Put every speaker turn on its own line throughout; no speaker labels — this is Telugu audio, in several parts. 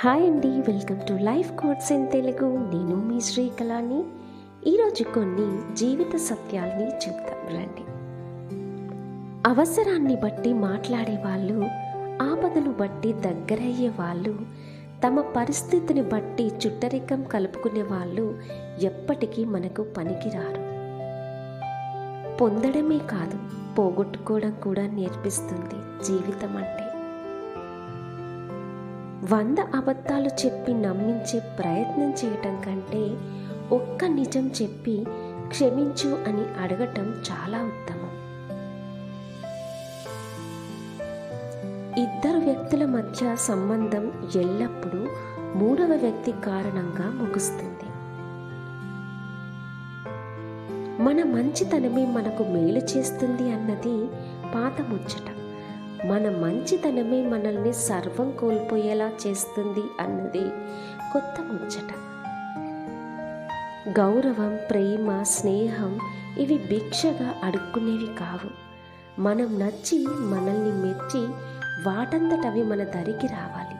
హాయ్ అండి welcome to life codes in Telugu. నేను మీ శ్రీకళాని. ఈరోజు కొన్ని జీవిత సత్యాల్ని చెప్తాం రండి. అవసరాన్ని బట్టి మాట్లాడే వాళ్ళు ఆపదను బట్టి దగ్గరయ్యే వాళ్ళు తమ పరిస్థితిని బట్టి చుట్టరికం కలుపుకునే వాళ్ళు ఎప్పటికీ మనకు పనికిరారు. పొందడమే కాదు పోగొట్టుకోవడం కూడా నేర్పిస్తుంది జీవితం అంటే. వంద అబద్ధాలు చెప్పి నమ్మించే ప్రయత్నం చేయటం కంటే ఒక్క నిజం చెప్పి క్షమించు అని అడగటం చాలా ఉత్తమం. ఇద్దరు వ్యక్తుల మధ్య సంబంధం ఎల్లప్పుడూ మూడవ వ్యక్తి కారణంగా ముగుస్తుంది. మన మంచితనమే మనకు మేలు చేస్తుంది అన్నది పాత ముచ్చట. మన మంచితనమే మనల్ని సర్వం కోల్పోయేలా చేస్తుంది అన్నది కొత్త ముచ్చట. గౌరవం ప్రేమ స్నేహం ఇవి భిక్షగా అడుక్కునేవి కావు. మనం నచ్చి మనల్ని మెచ్చి వాటంతటవి మన దరికి రావాలి.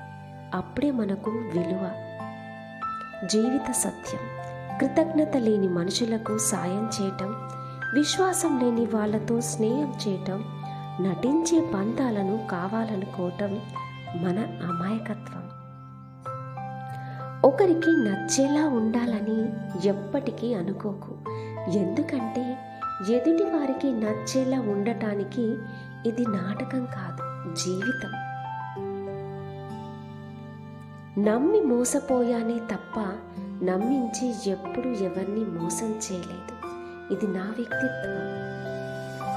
అప్పుడే మనకు విలువ. జీవిత సత్యం. కృతజ్ఞత లేని మనుషులకు సాయం చేయటం విశ్వాసం లేని వాళ్ళతో స్నేహం చేయటం నటించే పంతాలను కావాలనుకోవటం మన అమాయకత్వం. ఒకరికి నచ్చేలా ఉండాలని ఎప్పటికీ అనుకోకు. ఎందుకంటే ఎదుటి వారికి నచ్చేలా ఉండటానికి ఇది నాటకం కాదు జీవితం. నమ్మి మోసపోయానే తప్ప నమ్మించి ఎప్పుడు ఎవరిని మోసం చేయలేదు. ఇది నా వ్యక్తిత్వం.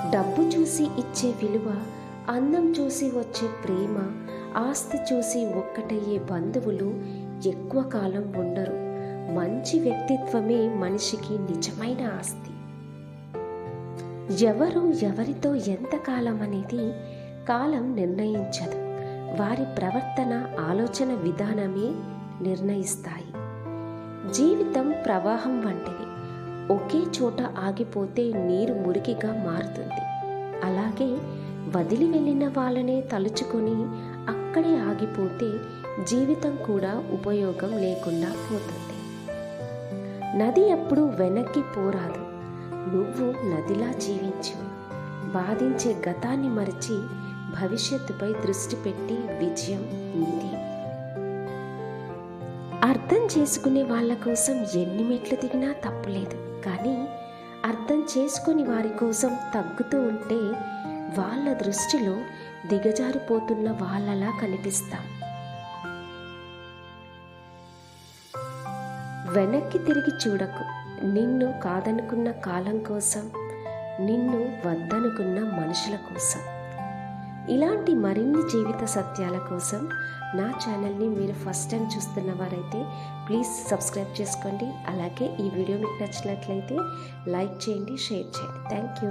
డబ్బు చూసి ఇచ్చే విలువ అందం చూసి వచ్చే ప్రేమ ఆస్తి చూసి ఒక్కటయ్యే బంధువులు ఎక్కువ కాలం ఉండరు. మంచి వ్యక్తిత్వమే మనిషికి నిజమైన ఆస్తి. ఎవరు ఎవరితో ఎంతకాలం అనేది కాలం నిర్ణయించదు. వారి ప్రవర్తన ఆలోచన విధానమే నిర్ణయిస్తాయి. జీవితం ప్రవాహం వంటిది. ఒకే చోట ఆగిపోతే నీరు మురికిగా మారుతుంది. అలాగే వదిలి వెళ్ళిన వాళ్ళనే తలుచుకొని అక్కడే ఆగిపోతే జీవితం కూడా ఉపయోగం లేకుండా పోతుంది. నది ఎప్పుడు వెనక్కి పోరాదు. నువ్వు నదిలా జీవించు. బాధించే గతాన్ని మరిచి భవిష్యత్తుపై దృష్టి పెట్టి విజయం నీది. అర్థం చేసుకునే వాళ్ళ కోసం ఎన్ని మెట్లు దిగినా తప్పులేదు. కానీ అర్థం చేసుకుని వారి కోసం తగ్గుతూ ఉంటే వాళ్ళ దృష్టిలో దిగజారిపోతున్న వాళ్ళలా కనిపిస్తాం. వెనక్కి తిరిగి చూడకు. నిన్ను కాదనుకున్న కాలం కోసం నిన్ను వద్దనుకున్న మనుషుల కోసం. ఇలాంటి మరిన్ని జీవిత సత్యాల కోసం నా ఛానల్ని మీరు ఫస్ట్ టైం చూస్తున్న వారైతే ప్లీజ్ సబ్స్క్రైబ్ చేసుకోండి. అలాగే ఈ వీడియో మీకు నచ్చినట్లయితే లైక్ చేయండి షేర్ చేయండి. Thank you.